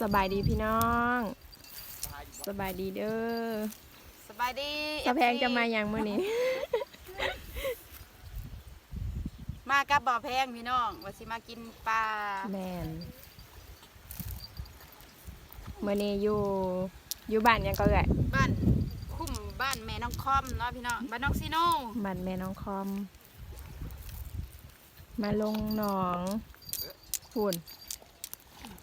สบายดีพี่น้อง สบายดีเด้อสบายดีสะแพงจะมาอย่างมื้อนี้ มากับบ่อแพงพี่น้องว่าสิมากินปลาแมนมื้อนี้อยู่อยู่บ้านหยังก็เอ่ยบ้าน คุ้มบ้านแม่น้องคอมเนาะพี่น้องบ้านน้องซีโน่บ้านแม่น้องคอม มาลงหนองพุ่น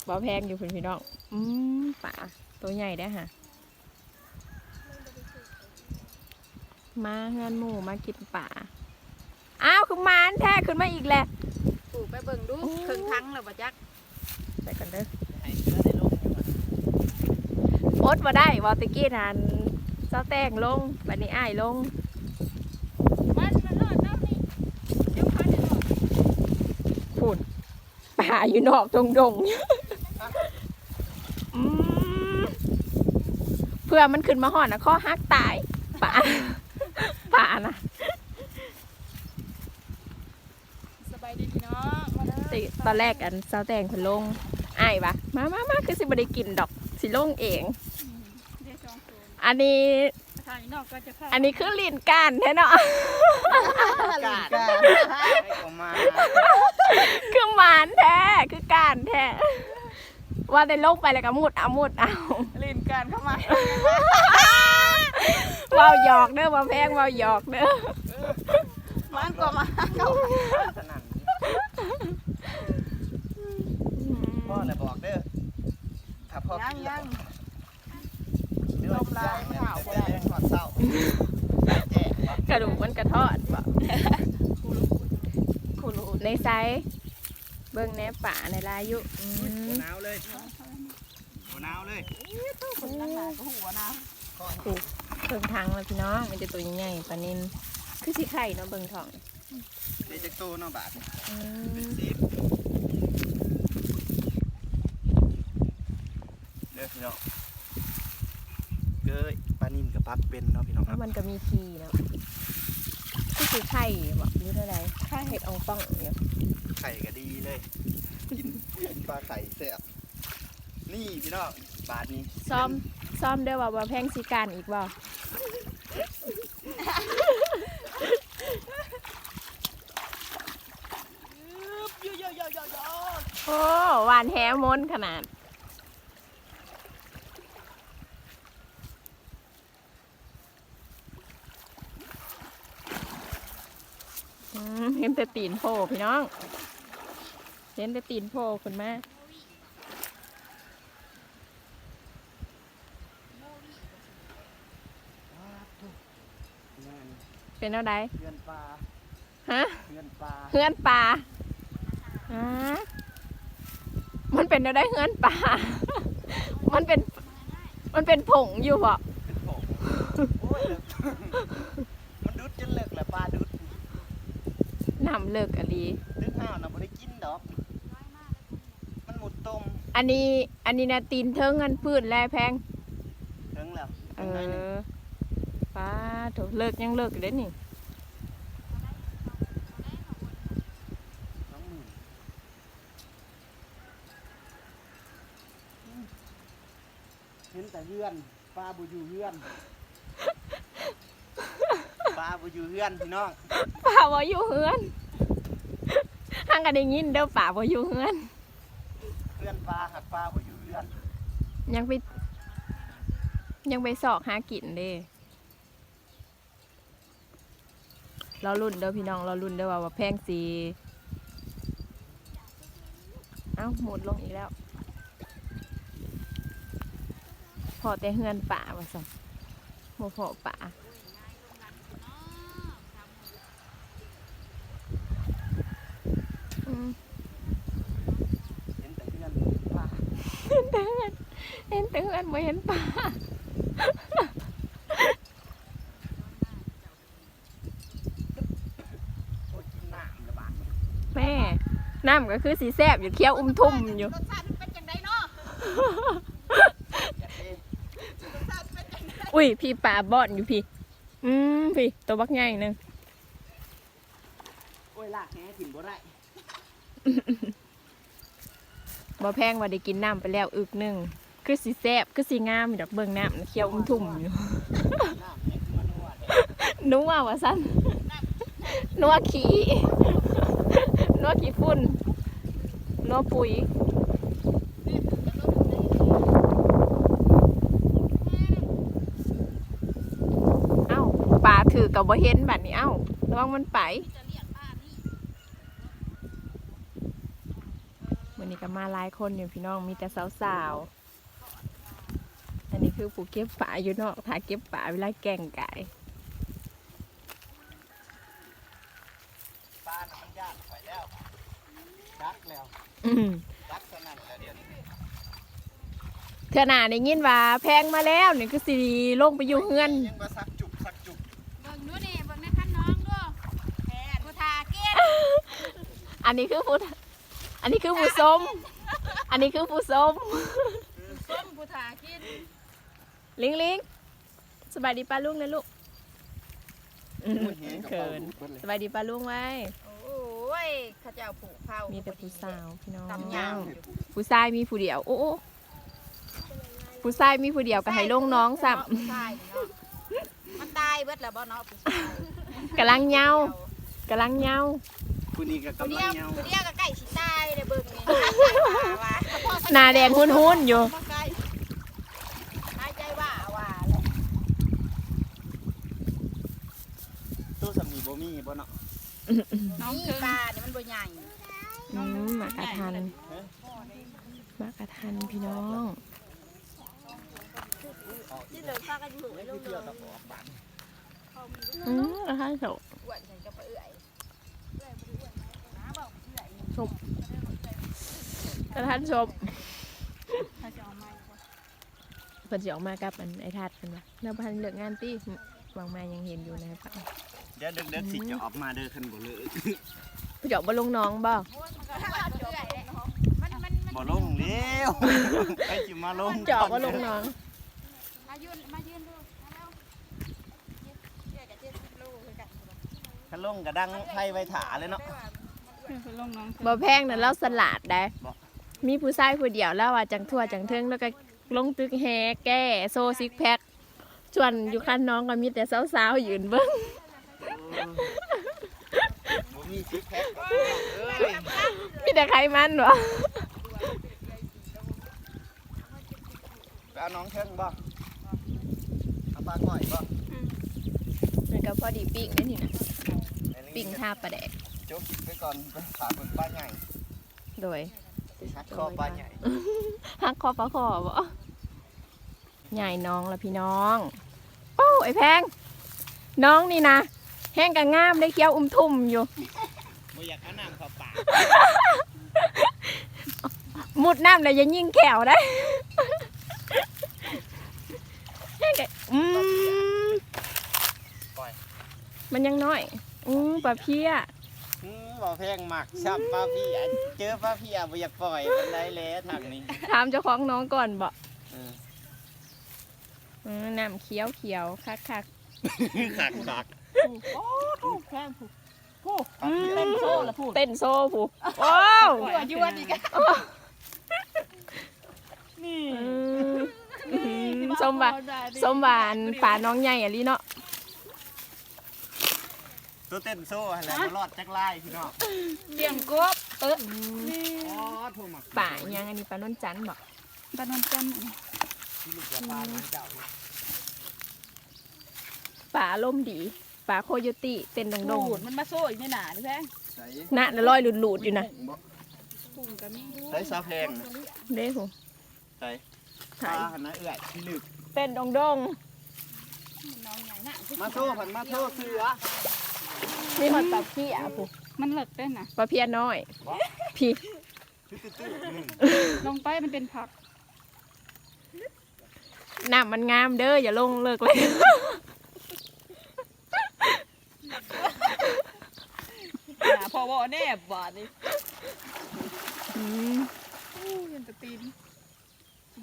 บ่แพงอยู่พุ่นพี่น้องอืมป่าตัวใหญ่ได้อฮะมาเฮือนหมู่มากินป่าอ้าวคือมานแท้ขึ้นมาอีกแหละปลูกไปเบิ่งดูโอ้ครึ่งทั้งแล้วบ่จักไปกันเด้อให้เชื้อได้ลงดีกว่าโอ๊ตมาได้วอตะกี้นานเจ้าแต่งลงบัดนี้อ้ายลงมันมันรอดเนาะนี่เดี๋ยวพาเดี๋ยวรอดฝุ่นป่าอยู่นอกดงดงอืม เพื่อมันขึ้นมาห่อนนะข้อหักตายป่าป่านะสบายดีพี่น้องมาเด้อติตอนแรกอันเจ้าแต่งคนลงอ้ายปะมามามาคือสิบได้กินดอกสิลงเองเดี๋ยวสองตัวอันนี้ทางนอกก็จะเข้าอันนี้คือลินก้านแท้เนาะ กาดให้ผมมาคือหมานแท้คือก้านแท้ว่าได้ลงไปแล้วก็มุดเอามุดเอาลิน การเข้ามาเว้าหยอกเด้อว่าแพงเว้าหยอกเด้อมันก็มาสนั่นพ่อเลยบอกเด้อถ้าพ่อยังกินยังเนื้อลายไม่เอาก็ได้ทอดเศร้าแจ๊ะกระดูกมันกระทอดบ่คูรูในไซส์เบิ่งแหนป่าในลายุอืมหนาวเลยห นาวเลยคนนั่งหนาก็หัวนะถูกเบิ่งทางแล้วพี่น้องมันจะตัวใหญ่ๆปลานินคือสิไข่เนาะเบิ่งท้องในจักรโตเนาะบาทอืเป็นมซีบเด้อพี่น้องเกยปลานิ่มกับปักเป็นเนาะพี่น้องคแล้รับวมันก็มีขีเนาะคือสิไข่บ่หรือเท่าใดเห็ดอองป้องอยู่ไข่ก็ดีเลย กินกินปลาไข่แซ่บ นี่พี่น้องบาทนี้ซ้อมซ้อมเด้อว่าบ่แพงสิการอีกบ่เยอะๆๆๆโอ้หวานแฮมนขนาดอืมเห็นแต่ตีนโผล่พี่น้อง เห็นแต่ตีนโผล่คุณแม่ เป็นเอาไดเพื่อนปลาฮะเพื่อนปลาเฮือนปลาอ่ามันเป็นเอาได้เฮือนปลามันเป็น มันเป็นผงอยู่บ่เป็นผงโอ้ยเลิกมันดุดจนเลิกแหละปลาดุดน้ำเลิกอะลีดึกห้าวนะบ่ได้กินดอก มันหมดต้มอันนี้ อันนี้นะตีนเทิงเงินพืชแลแพงถึงแล้วเอถึงหน่อยหนึ่ง อ ป้าถูกเลิกยังเลิกอยู่เด้นี่สองหมื่นเห็นแต่เฮือนปลาบ่อยู่เฮือนปลาบ่อยู่เฮือนพี่น้องป่าบ่อยู่เฮือนทางกันได้ยินเด้อป่าบ่อยู่เฮือน เฮือนปลาหักปลาบ่อยู่เฮือน ยังไปยังไปสอกหากินเด้ เรารุ่นเด้อพี่น้องเรารุ่นเด้อว่าว่าแพงสีเอ้าหมุดลงอีกแล้ว พอแต่เฮือนป่าว่าสั่นโมพอป่าอืมเห็นแต่เฮือนปลาเห็นแต่เฮือนเห็นแต่เฮือนบ่เห็นป่า โอ้ยกินน้ำระบาด แม่ น้ำก็คือสีแซบอยู่เคี้ยวอุ้มทุ่มอยู่ รสชาติมันเป็นจังไดเนาะอยากเด้รสชาติเป็นจังไดอุ้ยพี่ป่าบอนอยู่พี่ อืมพี่ตัวบักใหญ่หนึงโอ้ยลากแหถิ่นบ่ได้บ่แพงว่าได้กินน้ำไปแล้วอึกหนึงคือสิแซ่บคือสิงามมีดอกเบิ่งน้ำน่ะเคี้ยวอุ้มทุ่มอยู่นัวว่าซั่นนัวขี้ นัวขี้ฝุ่นนัวปุ๋ยเอ้าปลาถือกับบ่เห็นบัดนี้เอ้าระวังมันไปวันนี้ก็มาหลายคนอยู่พี่น้องมีแต่สาวๆ อันนี้คือผู้เก็บป่าอยู่เนอกถ่าเก็บป่าเวลาแก่งไก่ ปลาน่ะมันย่างไปแล้ว ดักแล้วอืมดักสนั่นแล้วเดี๋ยวนี้เทื่อหน้าได้ยินว่าแพงมาแล้วนี่คือสิลงไปอยู่เฮือนยังว่าซักจุกซักจุกเบิ่งดูนี่เบิ่งในคันน้องดูแทนกูทาเกณฑ์อันนี้คือผู้อันนี้คือผู้ส้มอันนี้คือผู้ส้มส้มกูทากินลิงลิงสบายดีป้าลุงนะลูกอืมโอ้ยแหงกับเขิเป่านเบิดเลยสบายดีป้าลุงไว้โอ้ ยข้าเจ้าผูกเผามีมีแต่ผู้สาวพี่น้องตำยาวผู้ชายมีผู้เดียว โอ้โอ้ผู้ชายมีผู้เดียวก็ให้ลงน้องซ้ผู้ชายนี่เนาะมันตายเบิดแล้วบ่เนาะผู้ชายำกำลังเหงากำลังเหงาผู้นี้ก็ผู้กำเดีลัยวงเงาผู้เดียวก็ใกล้สิตายเลยเบิ่งนี่ว่าหน้าแดงหุ่นหุ่นๆอยู่บ่ใกล้หายใจว่าว่าเลยตู้สำนีบ่มีบ่เนาะ นี่ปลานี่มันบ่ใหญ่อืมหมากระทันหมากระทันพี่น้องที่เหลือปลาก็อยู่ไว้ลงเที่ยวตะขอบ้านอืมกระทันโสอ้วนฉันก็ไปเอื่อยกระทันศพถ้าจะเอาไม้เพิ่นสิออกมากับอันไอ้ทัดเพิ่นว่าเนื้อพันเลือกงานตี้วางมายังเห็นอยู่นะครับ เดี๋ยวเด็กๆสิจะออกมาเด้อคันบ่เลยเพิ่นจะออกบ่ลงน้องบ่มันมันมันบ่ลงเร็วไปสิมาลงจะออกบ่ลงน้องมายืนมายืนดูมาแล้วเดี๋ยวกับเจ็ดสิบโลคือกันคันลงก็ดังไผไว้ถาเลยเนาะลงน้องบ่แพงนั่นเราสลัดได้บ่มีผู้ชายผู้เดียวแล้วว่าจังทั่วจังเทิงแล้วก็ลงตึกแฮแก้โซซิกแพคส่วนอยู่คันน้องก็มีแต่สาวๆยืนเบิ่ง บ่มีซิกแพคเอ้ยมีแต่ไขมันวะไปเอาน้องเทิงบ่เอาปลาก่อยบ่มันก็พอดีปิ้งได้นี่นะปิ้งท่าปลาแดกจกไปก่อนไปขาเบิ่งปลาใหญ่โดยชัดคอปลาใหญ่ฮักคอปลาคอบ่ใหญ่น้องละพี่น้องโอ้ไอ้แพง น้องนี่นะ แห้งกะงามได้เคี้ยวอุ้มทุ่มอยู่บ่อยากเอาน้ำเข้าปากมุดน้ำเลยยังยิงแขวได้แห้งกะอืมปล่อยมันยังน้อยอืมปลาเพี้ยอืมบ่แพงมักชับปลาพี่อันเจอปลาพี่อะบ่อยากปล่อยมันได้แล้วทางนี้ถามเจ้าของน้องก่อนบ่เออ อืมน้ำเคี้ยวเขียวคักคักขักขัก โอ้ถูกแค่ผูกปลาพี่เต้นโซ่ละผูกเต้นโซ่ผูว้าวหัวยวดอีกนี่ส้มหวานส้มหวานป่าน้องใหญ่อะลีเนาะตัวเต้นโซ่อะไรรอดจักลายพี่น้องเลี้ยงกบเอออ๋อโทรมป่ายังอันนี้ป่านนจันทร์บ่ปานนจันทร์ที่ลูกปลานนจันป่าลมดี ป่าโคโยติเต้นดงดงดูดมันมาโซ่อีกไม่หนาดิแพงใส่ๆน่ะน่ะลอยหลุดๆอยู่นะบ่ถุงก็มีใส่ซาแพงนะเด้หูใส่ปถ่าลายหันนะเอื้อยลึกเต้นดงดงน้องใหญ่น่ะมาโซ่ผันมาโซ่เสือๆนี่หอดปลาเพี้ยผูมันเลิกเต้นน่ะ ปลาเพี้ยน้อย พี่ตื้อตื้อๆหนึ่งลงไปมันเป็นผักน้ำมันงามเด้ออย่าลงเลิกเลย หาพอแน่บาดนี่อืมยันตะตีน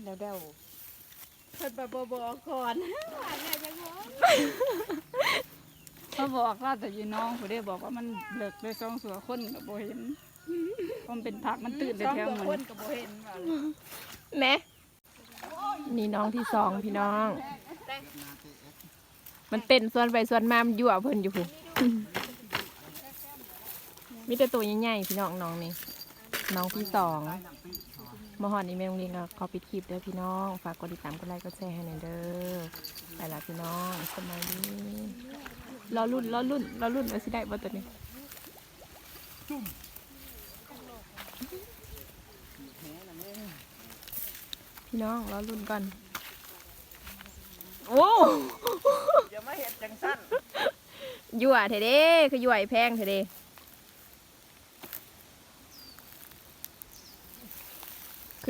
เดี๋ยวเดี๋ยวเพิ่นบ่บอกก่อนเขาบอกว่าแต่ยีน้องผู้ได้บอกว่ามันเลิกเลยสองสัวคนก็บ่เห็นผมเป็นผักมันตื่นแต่แถวมันก็บ่เห็นว่าแหนะนี่น้องที่สองพี่น้อง มันเต้นส่วนไปส่วนมามันยั่วเพิ่นอยู่พุ่น มีแต่ตัวใหญ่ๆพี่น้องน้องนี่น้องที่สองมาหอนอีเมลโรงเรียนก็ขอปิดคลิปเด้อพี่น้อง ฝากกดติดตามกดไลค์กดแชร์ให้หน่อยเด้อไปละพี่น้องสมัยนี้รอรุ่นรอรุ่นรอรุ่นว่าสิได้บ่ตัวนี้พี่น้องรอรุ่นก่อนโอ้อย่ามาเห็ดจังสั้นยั่วเถเด้คือยั่วไอ้แพงเถเด้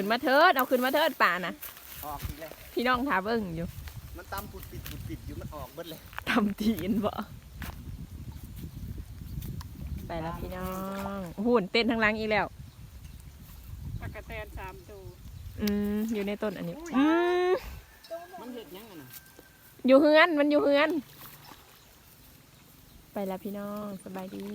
นมาเถิดเอาขึ้นมาเถิดป่านะออกทีเลยพี่น้องถาเบิ่งอยู่ มันตำปุดปิดปุดปิดอยู่มันออกเบิดเลยทำทีนบ่ไปแล้วพี่น้องหุ่นเต้นทางหล่างอีกแล้วตะกะแตนสามตัวอืมอยู่ในต้นอันนี้อืมมันเห็ดยังไงนะอยู่เฮือนมันอยู่เฮือน ไปแล้วพี่น้องสบายดี